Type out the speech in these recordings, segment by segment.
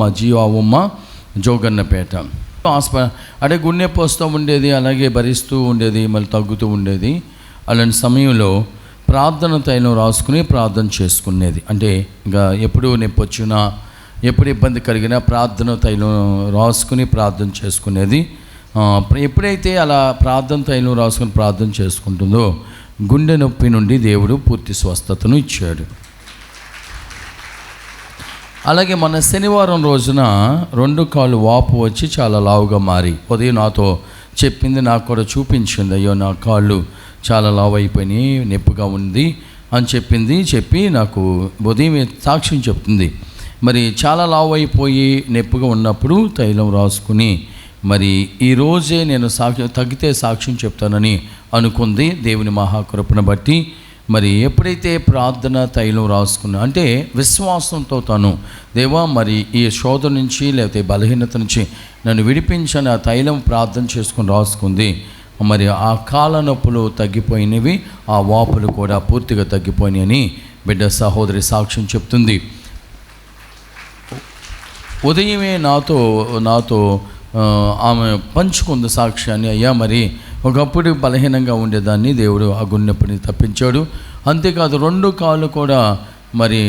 మా జియో ఉమ్మ జోగన్నపేట హాస్ప అంటే గుండె పోస్తూ ఉండేది అలాగే భరిస్తూ ఉండేది మళ్ళీ తగ్గుతూ ఉండేది. అలాంటి సమయంలో ప్రార్థన తైలం రాసుకుని ప్రార్థన చేసుకునేది. అంటే ఇంకా ఎప్పుడు నొప్పి వచ్చినా ఎప్పుడు ఇబ్బంది కలిగినా ప్రార్థన తైలం రాసుకుని ప్రార్థన చేసుకునేది. ఎప్పుడైతే అలా ప్రార్థన తైలం రాసుకుని ప్రార్థన చేసుకుంటుందో గుండె నొప్పి నుండి దేవుడు పూర్తి స్వస్థతను ఇచ్చాడు. అలాగే మన శనివారం రోజున రెండు కాళ్ళు వాపు వచ్చి చాలా లావుగా మారి ఉదయం నాతో చెప్పింది నాకు కూడా చూపించింది అయ్యో నా కాళ్ళు చాలా లావు అయిపోయినాయి నొప్పిగా ఉంది అని చెప్పింది చెప్పి నాకు ఉదయం సాక్ష్యం చెప్తుంది. మరి చాలా లావు అయిపోయి నొప్పిగా ఉన్నప్పుడు తైలం రాసుకుని మరి ఈ రోజే నేను సాక్ష్యం తగ్గితే సాక్ష్యం చెప్తానని అనుకుంది దేవుని మహాకృపను బట్టి మరి ఎప్పుడైతే ప్రార్థన తైలం రాసుకున్నా అంటే విశ్వాసంతో తను దేవా మరి ఈ శోధ నుంచి లేకపోతే బలహీనత నుంచి నన్ను విడిపించని ఆ తైలం ప్రార్థన చేసుకుని రాసుకుంది. మరి ఆ కాల నొప్పులు తగ్గిపోయినవి ఆ వాపులు కూడా పూర్తిగా తగ్గిపోయినాయని బిడ్డ సహోదరి సాక్ష్యం చెప్తుంది. ఉదయమే నాతో నాతో ఆమె పంచుకుంది సాక్ష్యాన్ని అయ్యా మరి ఒకప్పుడు బలహీనంగా ఉండేదాన్ని దేవుడు ఆ గుండెప్పని తప్పించాడు. అంతేకాదు రెండు కాళ్ళు కూడా మరి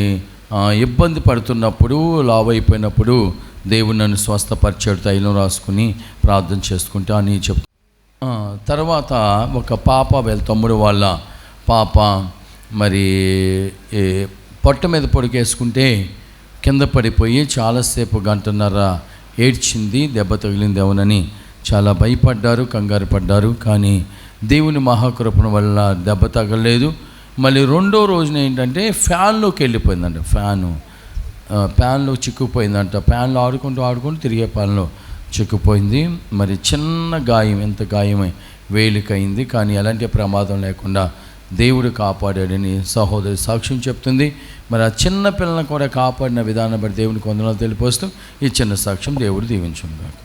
ఇబ్బంది పడుతున్నప్పుడు లావైపోయినప్పుడు అయిపోయినప్పుడు దేవుడు నన్ను స్వస్థపరిచాడు తైలం రాసుకుని ప్రార్థన చేసుకుంటా అని చెప్తా తర్వాత ఒక పాప వీళ్ళ తమ్ముడు వాళ్ళ పాప మరి పొట్ట మీద పొడికేసుకుంటే కింద పడిపోయి చాలాసేపు గంటన్నర ఏడ్చింది దెబ్బ తగిలింది అవునని చాలా భయపడ్డారు కంగారు పడ్డారు. కానీ దేవుని మహాకృపణ వల్ల దెబ్బ తగలేదు మళ్ళీ రెండో రోజున ఏంటంటే ఫ్యాన్లోకి వెళ్ళిపోయిందంట ఫ్యాను. ప్యాన్లో చిక్కుపోయిందంట ఫ్యాన్లో ఆడుకుంటూ ఆడుకుంటూ తిరిగే ప్యాన్లో చిక్కుపోయింది మరి చిన్న గాయం ఎంత గాయమై వేలికైంది. కానీ ఎలాంటి ప్రమాదం లేకుండా దేవుడు కాపాడాడని సహోదరి సాక్ష్యం చెప్తుంది. మరి ఆ చిన్న పిల్లలను కూడా కాపాడిన విధానం బట్టి దేవుని కొందనాలు తెలిపోస్తూ ఈ చిన్న సాక్ష్యం దేవుడు దీవించుగాక